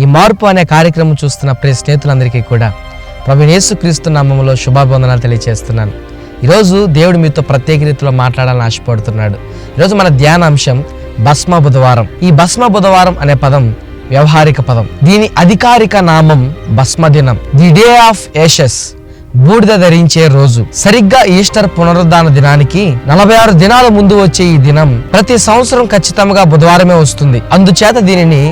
ఈ మార్పు అనే కార్యక్రమం చూస్తున్న ప్రతి స్నేహితులందరికీ కూడా ప్రభు యేసుక్రీస్తు నామములో శుభాభివందనాలు తెలియజేస్తున్నాను. ఈరోజు దేవుడు మీతో ప్రత్యేక రీతిలో మాట్లాడాలని ఆశపడుతున్నాడు. ఈరోజు మన ధ్యాన అంశం భస్మ బుధవారం. ఈ భస్మ బుధవారం అనే పదం వ్యవహారిక పదం. దీని అధికారిక నామం భస్మ దినం. ది డే ఆఫ్ ఏషస్ బూడిద ధరించే రోజు. సరిగ్గా ఈస్టర్ పునరుద్ధాన దినానికి నలభై ఆరు దినాల ముందు వచ్చే ఈ దినం ప్రతి సంవత్సరం ఖచ్చితంగా బుధవారమే వస్తుంది. అందుచేత దీనిని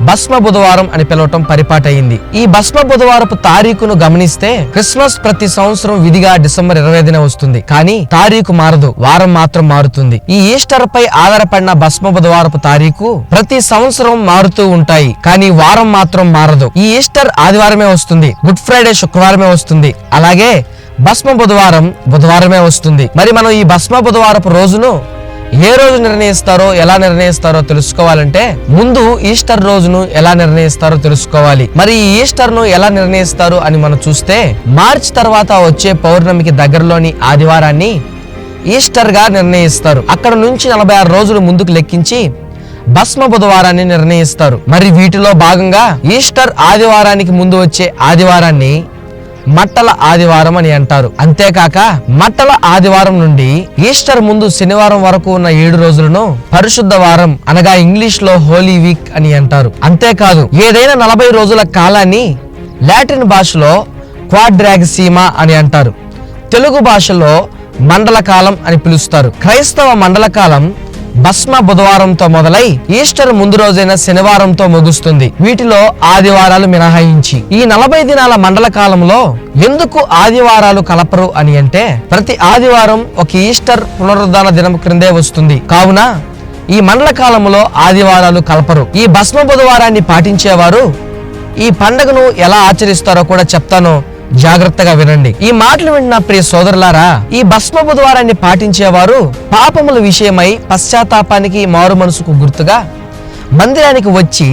భస్మ బుధవారం అని పిలవటం పరిపాటయింది ఈ భస్మ బుధవారపు తారీఖును గమనిస్తే క్రిస్మస్ ప్రతి సంవత్సరం విధిగా డిసెంబర్ ఇరవై ఐదున వస్తుంది. కానీ తారీఖు మారదు వారం మాత్రం మారుతుంది. ఈ ఈస్టర్ పై ఆధారపడిన భస్మ బుధవారపు తారీఖు ప్రతి సంవత్సరం మారుతూ ఉంటాయి. కానీ వారం మాత్రం మారదు. ఈ ఈస్టర్ ఆదివారమే వస్తుంది గుడ్ ఫ్రైడే శుక్రవారమే వస్తుంది. అలాగే భస్మ బుధవారం బుధవారమే వస్తుంది. మరి మనం ఈ భస్మ బుధవారపు రోజును ఏ రోజు నిర్ణయిస్తారో ఎలా నిర్ణయిస్తారో తెలుసుకోవాలంటే ముందు ఈస్టర్ రోజును ఎలా నిర్ణయిస్తారో తెలుసుకోవాలి. మరి ఈ ఈస్టర్ను ఎలా నిర్ణయిస్తారు అని మనం చూస్తే మార్చ్ తర్వాత వచ్చే పౌర్ణమికి దగ్గరలోని ఆదివారాన్ని ఈస్టర్గా నిర్ణయిస్తారు. అక్కడ నుంచి నలభై ఆరు రోజులు ముందుకు లెక్కించి భస్మ బుధవారాన్ని నిర్ణయిస్తారు. మరి వీటిలో భాగంగా ఈస్టర్ ఆదివారానికి ముందు వచ్చే ఆదివారాన్ని మట్టల ఆదివారం అని అంటారు. అంతేకాక మట్టల ఆదివారం నుండి ఈస్టర్ ముందు శనివారం వరకు ఉన్న ఏడు రోజులను పరిశుద్ధ వారం అనగా ఇంగ్లీష్లో హోలీ వీక్ అని అంటారు. అంతేకాదు ఏదైనా నలభై రోజుల కాలాన్ని లాటిన్ భాషలో క్వాడ్రాగ్సీమా అని అంటారు. తెలుగు భాషలో మండల కాలం అని పిలుస్తారు. క్రైస్తవ మండల కాలం భస్మ బుధవారంతో మొదలై ఈస్టర్ ముందు రోజైన శనివారంతో ముగుస్తుంది. వీటిలో ఆదివారాలు మినహాయించి ఈ నలభై దినాల మండల కాలంలో ఎందుకు ఆదివారాలు కలపరు అని అంటే ప్రతి ఆదివారం ఒక ఈస్టర్ పునరుద్ధాన దినం క్రిందే వస్తుంది. కావున ఈ మండల కాలంలో ఆదివారాలు కలపరు. ఈ భస్మ బుధవారాన్ని పాటించేవారు ఈ పండుగను ఎలా ఆచరిస్తారో కూడా చెప్తాను. జాగ్రత్తగా వినండి. ఈ మాటలు విన్న ప్రియ సోదరులారా ఈ భస్మపు ద్వారాన్ని పాటించేవారు పాపముల విషయమై పశ్చాత్తాపానికి మారు మనసుకు గుర్తుగా మందిరానికి వచ్చి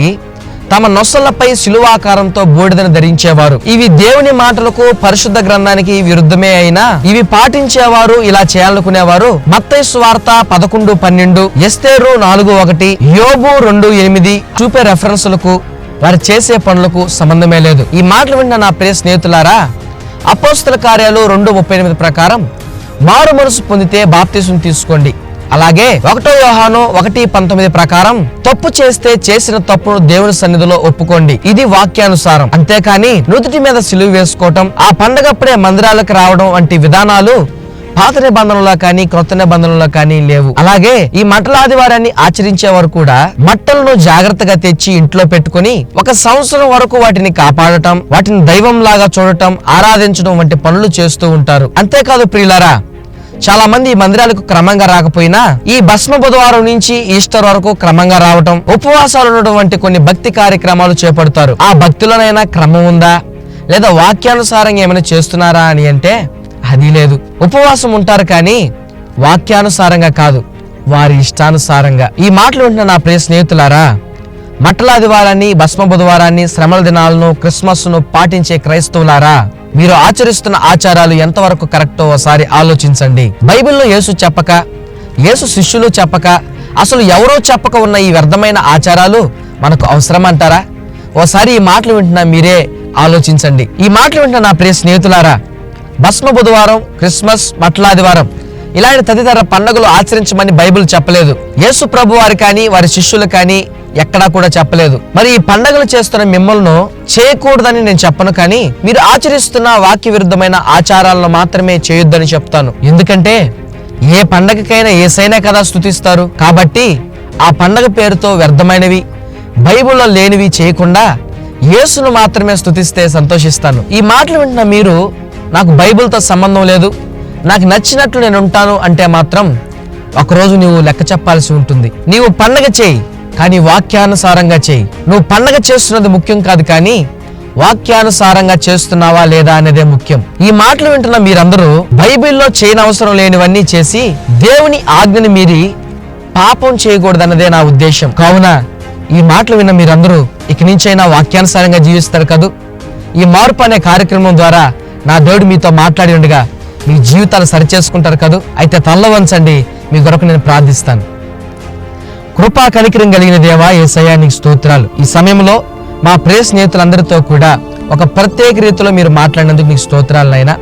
తమ నొసలపై శిలువాకారంతో బూడిదను ధరించేవారు. ఇవి దేవుని మాటలకు పరిశుద్ధ గ్రంథానికి విరుద్ధమే అయినా ఇవి పాటించేవారు ఇలా చేయాలనుకునేవారు. మత్తై సువార్త పదకొండు పన్నెండు ఎస్తేరు నాలుగు ఒకటి యోబు రెండు ఎనిమిది చూపే రెఫరెన్సులకు వారు చేసే పనులకు సంబంధమే లేదు. ఈ మాటలు విన్న నా ప్రియ స్నేహితులారా అపోస్తుల కార్యాలు రెండు ముప్పై ఎనిమిది ప్రకారం మారు మనసు పొందితే బాప్తీసం తీసుకోండి. అలాగే ఒకటో యోహాను ఒకటి పంతొమ్మిది ప్రకారం తప్పు చేస్తే చేసిన తప్పును దేవుని సన్నిధిలో ఒప్పుకోండి. ఇది వాక్యానుసారం. అంతేకాని నుదుటి మీద సిలువ వేసుకోవటం ఆ పండగప్పుడే మందిరాలకు రావడం వంటి విధానాలు పాత నిబంధనలో కానీ క్రొత్త నిబంధనలో కానీ లేవు. అలాగే ఈ మట్టల ఆదివారాన్ని ఆచరించే వారు కూడా మట్టలను జాగ్రత్తగా తెచ్చి ఇంట్లో పెట్టుకుని ఒక సంవత్సరం వరకు వాటిని కాపాడటం వాటిని దైవం లాగా చూడటం ఆరాధించడం వంటి పనులు చేస్తూ ఉంటారు. అంతేకాదు ప్రియులారా చాలా మంది ఈ మందిరాలకు క్రమంగా రాకపోయినా ఈ భస్మ బుధవారం నుంచి ఈస్టర్ వరకు క్రమంగా రావటం ఉపవాసాలు ఉండడం వంటి కొన్ని భక్తి కార్యక్రమాలు చేపడతారు. ఆ భక్తులనైనా క్రమం ఉందా? లేదా వాక్యానుసారంగా ఏమైనా చేస్తున్నారా అని అంటే అది లేదు. ఉపవాసం ఉంటారు కానీ వాక్యానుసారంగా కాదు. వారి ఇష్టానుసారంగా. ఈ మాటలు వింటున్న నా ప్రియ స్నేహితులారా మట్టల ఆదివారాన్ని భస్మ బుధవారాన్ని శ్రమల దినాలను క్రిస్మస్ను పాటించే క్రైస్తవులారా మీరు ఆచరిస్తున్న ఆచారాలు ఎంతవరకు కరెక్టో ఒకసారి ఆలోచించండి. బైబిల్లో యేసు చెప్పక యేసు శిష్యులు చెప్పక అసలు ఎవరో చెప్పక ఉన్న ఈ వ్యర్థమైన ఆచారాలు మనకు అవసరం అంటారా ఓసారి ఈ మాటలు వింటున్నా మీరే ఆలోచించండి. ఈ మాటలు వింటున్న నా ప్రియ స్నేహితులారా భస్మ బుధవారం క్రిస్మస్ మట్లాదివారం ఇలాంటి తదితర పండుగలు ఆచరించమని బైబిల్ చెప్పలేదు. యేసు ప్రభు వారు కానీ వారి శిష్యులు కానీ ఎక్కడా కూడా చెప్పలేదు. మరి ఈ పండుగలు చేస్తున్న మిమ్మల్ని చేయకూడదని నేను చెప్పను కానీ మీరు ఆచరిస్తున్న వాక్య విరుద్ధమైన ఆచారాలను మాత్రమే చేయొద్దని చెప్తాను. ఎందుకంటే ఏ పండగకైనా ఏసైనా కదా స్థుతిస్తారు కాబట్టి ఆ పండగ పేరుతో వ్యర్థమైనవి బైబిల్లో లేనివి చేయకుండా యేసును మాత్రమే స్థుతిస్తే సంతోషిస్తాను. ఈ మాటలు వింటున్న మీరు నాకు బైబిల్తో సంబంధం లేదు. నాకు నచ్చినట్లు నేను ఉంటాను అంటే మాత్రం ఒకరోజు నువ్వు లెక్క చెప్పాల్సి ఉంటుంది. నీవు పండగ చేయి కానీ వాక్యానుసారంగా చేయి. నువ్వు పండగ చేస్తున్నది ముఖ్యం కాదు కానీ వాక్యానుసారంగా చేస్తున్నావా లేదా అనేదే ముఖ్యం. ఈ మాటలు వింటున్న మీరందరూ బైబిల్లో చేయని అవసరం లేనివన్నీ చేసి దేవుని ఆజ్ఞని మీరి పాపం చేయకూడదన్నదే నా ఉద్దేశం. కావున ఈ మాటలు విన్న మీరందరూ ఇక నుంచైనా వాక్యానుసారంగా జీవిస్తారు కదూ? ఈ మార్పు అనే కార్యక్రమం ద్వారా నా దేవుడు మీతో మాట్లాడి ఉండగా మీ జీవితాలు సరిచేసుకుంటారు కదూ? అయితే తల్లవంచండి మీ కొరకు నేను ప్రార్థిస్తాను. కృపా కనికరం కలిగిన దేవా ఏసయ్యా నీకు స్తోత్రాలు. ఈ సమయంలో మా ప్రియ స్నేహితులందరితో కూడా ఒక ప్రత్యేక రీతిలో మీరు మాట్లాడినందుకు మీకు స్తోత్రాలనైనా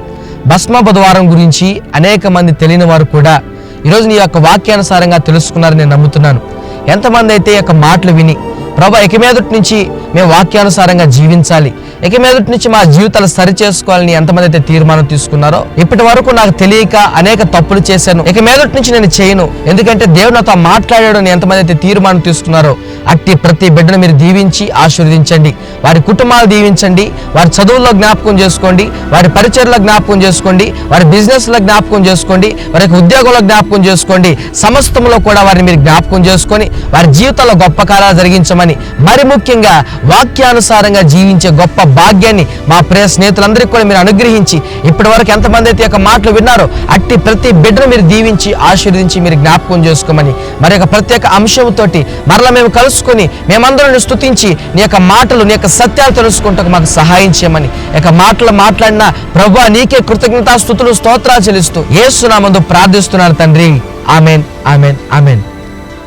భస్మ బుధవారం గురించి అనేక మంది తెలియని వారు కూడా ఈరోజు నీ యొక్క వాక్యానుసారంగా తెలుసుకున్నారని నేను నమ్ముతున్నాను. ఎంతమంది అయితే ఈ యొక్క మాటలు విని ప్రభా ఇక మీదటి నుంచి మేము వాక్యానుసారంగా జీవించాలి. ఇక మీదటి నుంచి మా జీవితాలు సరి చేసుకోవాలని ఎంతమంది అయితే తీర్మానం తీసుకున్నారో ఇప్పటి వరకు నాకు తెలియక అనేక తప్పులు చేశాను. ఇక మీదటి నుంచి నేను చేయను. ఎందుకంటే దేవుడు నాతో మాట్లాడాడు అని ఎంతమంది అయితే తీర్మానం తీసుకున్నారో అట్టి ప్రతి బిడ్డను మీరు దీవించి ఆశీర్వదించండి. వారి కుటుంబాలు దీవించండి. వారి చదువుల్లో జ్ఞాపకం చేసుకోండి. వారి పరిచయలో జ్ఞాపకం చేసుకోండి. వారి బిజినెస్లో జ్ఞాపకం చేసుకోండి. వారి యొక్క ఉద్యోగంలో జ్ఞాపకం చేసుకోండి. సమస్తంలో కూడా వారిని మీరు జ్ఞాపకం చేసుకొని వారి జీవితంలో గొప్ప కాలాలు జరిగించమని మరి ముఖ్యంగా వాక్యానుసారంగా జీవించే గొప్ప భాగ్యాన్ని మా ప్రియ స్నేహితులందరికీ కూడా మీరు అనుగ్రహించి ఇప్పటి వరకు ఎంతమంది అయితే యొక్క మాటలు విన్నారో అట్టి ప్రతి బిడ్డను మీరు దీవించి ఆశీర్వదించి మీరు జ్ఞాపకం చేసుకోమని మరి యొక్క ప్రత్యేక అంశంతోటి మరలా మేము కలుసుకొని మేమందరం స్థుతించి నీ యొక్క మాటలు నీ యొక్క సత్యాలు తెలుసుకుంటూ మాకు సహాయం చేయమని ఈ యొక్క మాటలు మాట్లాడిన ప్రభు నీకే కృతజ్ఞతా స్థుతులు స్తోత్రాలు చెల్లిస్తూ ఏసునామందు ప్రార్థిస్తున్నాను తండ్రి. Amen amen amen.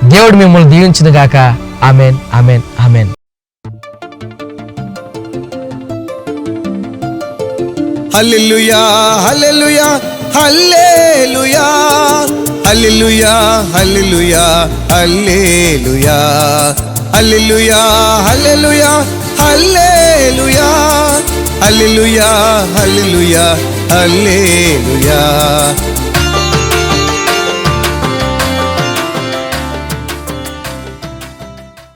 దేవుడు మిమ్మల్ని దీవించిన గాక. Amen amen amen hallelujah hallelujah hallelujah hallelujah hallelujah hallelujah hallelujah hallelujah hallelujah hallelujah hallelujah hallelujah